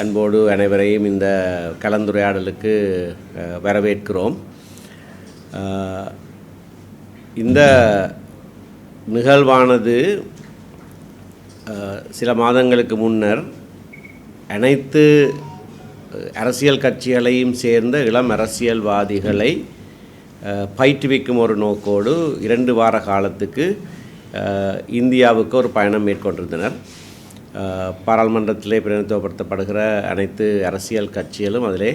அன்போடு அனைவரையும் இந்த கலந்துரையாடலுக்கு வரவேற்கிறோம். இந்த நிகழ்வானது சில மாதங்களுக்கு முன்னர் அனைத்து அரசியல் கட்சிகளையும் சேர்ந்த இளம் அரசியல்வாதிகளை பயிற்றுவிக்கும் ஒரு நோக்கோடு இரண்டு வார காலத்துக்கு இந்தியாவுக்கு ஒரு பயணம் மேற்கொண்டிருந்தனர். பாராளுமன்றத்திலே பிரதிநிதித்துவப்படுத்தப்படுகிற அனைத்து அரசியல் கட்சிகளும் அதிலே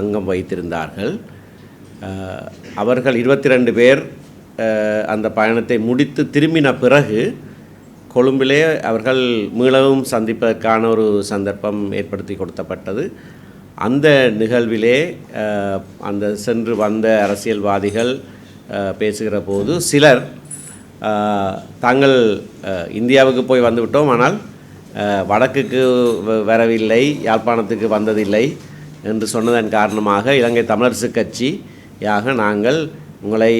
அங்கம் வைத்திருந்தார்கள் அவர்கள் இருபத்தி ரெண்டு பேர் அந்த பயணத்தை முடித்து திரும்பின பிறகு கொழும்பிலே அவர்கள் மீளவும் சந்திப்பதற்கான ஒரு சந்தர்ப்பம் ஏற்படுத்தி கொடுத்தப்பட்டது. அந்த நிகழ்விலே அந்த சென்று வந்த அரசியல்வாதிகள் பேசுகிற போது சிலர் தாங்கள் இந்தியாவுக்கு போய் வந்துவிட்டோம். ஆனால் வடக்குக்கு வரவில்லை யாழ்ப்பாணத்துக்கு வந்ததில்லை என்று சொன்னதன் காரணமாக இலங்கை தமிழரசு கட்சியாக நாங்கள் உங்களை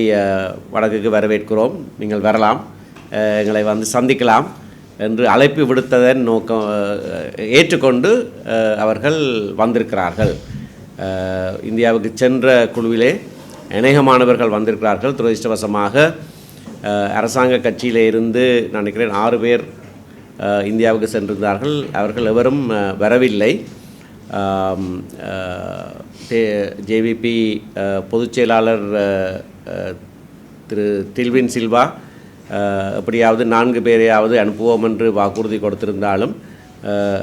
வடக்குக்கு வரவேற்கிறோம். நீங்கள் வரலாம் எங்களை வந்து சந்திக்கலாம் என்று அழைப்பு விடுத்ததன் நோக்கம் ஏற்றுக்கொண்டு அவர்கள் வந்திருக்கிறார்கள். இந்தியாவுக்கு சென்ற குழுவிலே அநேகமானவர்கள் வந்திருக்கிறார்கள். துரதிருஷ்டவசமாக அரசாங்க கட்சியில் இருந்து நான் நினைக்கிறேன் ஆறு பேர் இந்தியாவுக்கு சென்றிருந்தார்கள். அவர்கள் எவரும் வரவில்லை. ஜேவிபி பொதுச்செயலாளர் பொதுச் செயலாளர் திரு டில்வின் சில்வா எப்படியாவது நான்கு பேரையாவது அனுப்புவோம் என்று வாக்குறுதி கொடுத்திருந்தாலும்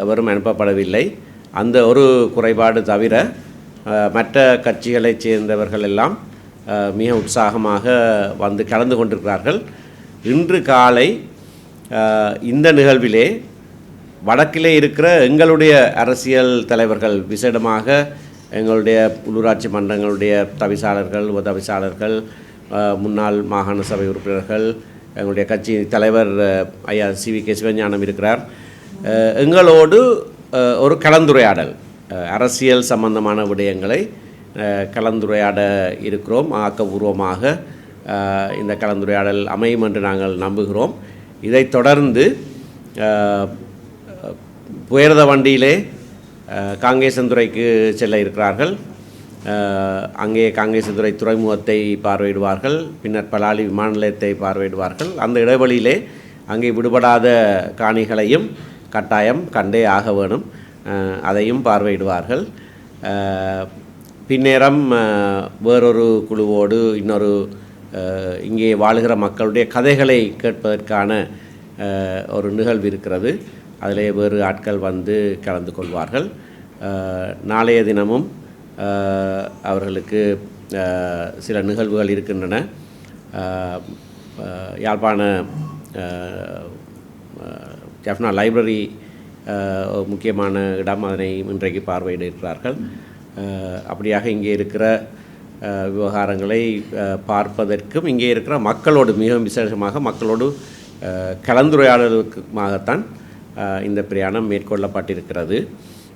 எவரும் அனுப்பப்படவில்லை. அந்த ஒரு குறைபாடு தவிர மற்ற கட்சிகளைச் சேர்ந்தவர்கள் எல்லாம் மிக உற்சாகமாக வந்து கலந்து கொண்டிருக்கிறார்கள். இன்று காலை இந்த நிகழ்விலே வடக்கிலே இருக்கிற எங்களுடைய அரசியல் தலைவர்கள் விசேடமாக எங்களுடைய உள்ளூராட்சி மன்றங்களுடைய தவிசாளர்கள் உதவிசாளர்கள் முன்னாள் மாகாண சபை உறுப்பினர்கள் எங்களுடைய கட்சி தலைவர் ஐயா சி வி கே சிவஞானம் இருக்கிறார். எங்களோடு ஒரு கலந்துரையாடல் அரசியல் சம்பந்தமான விடயங்களை கலந்துரையாட இருக்கிறோம். ஆக்கபூர்வமாக இந்த கலந்துரையாடல் அமையும் என்று நாங்கள் நம்புகிறோம். இதைத் தொடர்ந்து புயர்த வண்டியிலே காங்கேசந்துறைக்கு செல்ல இருக்கிறார்கள். அங்கே காங்கேசன்துறை துறைமுகத்தை பார்வையிடுவார்கள். பின்னர் பலாலி விமான நிலையத்தை பார்வையிடுவார்கள். அந்த இடைவெளியிலே அங்கே விடுபடாத காணிகளையும் கட்டாயம் கண்டே ஆக வேணும். அதையும் பார்வையிடுவார்கள். பின்னேரம் வேறொரு குழுவோடு இன்னொரு இங்கே வாழுகிற மக்களுடைய கதைகளை கேட்பதற்கான ஒரு நிகழ்வு இருக்கிறது. அதிலே வேறு ஆட்கள் வந்து கலந்து கொள்வார்கள். நாளைய தினமும் அவர்களுக்கு சில நிகழ்வுகள் இருக்கின்றன. யாழ்ப்பாண ஜெஃப்னா ஜஃப்னா லைப்ரரி முக்கியமான இடம். அதனை இன்றைக்கு பார்வையிட இருக்கிறார்கள். அப்படியாக இங்கே இருக்கிற விவகாரங்களை பார்ப்பதற்கும் இங்கே இருக்கிற மக்களோடு மிகவும் விசேஷமாக மக்களோடு கலந்துரையாடலுக்குமாகத்தான் இந்த பிரயாணம் மேற்கொள்ளப்பட்டிருக்கிறது.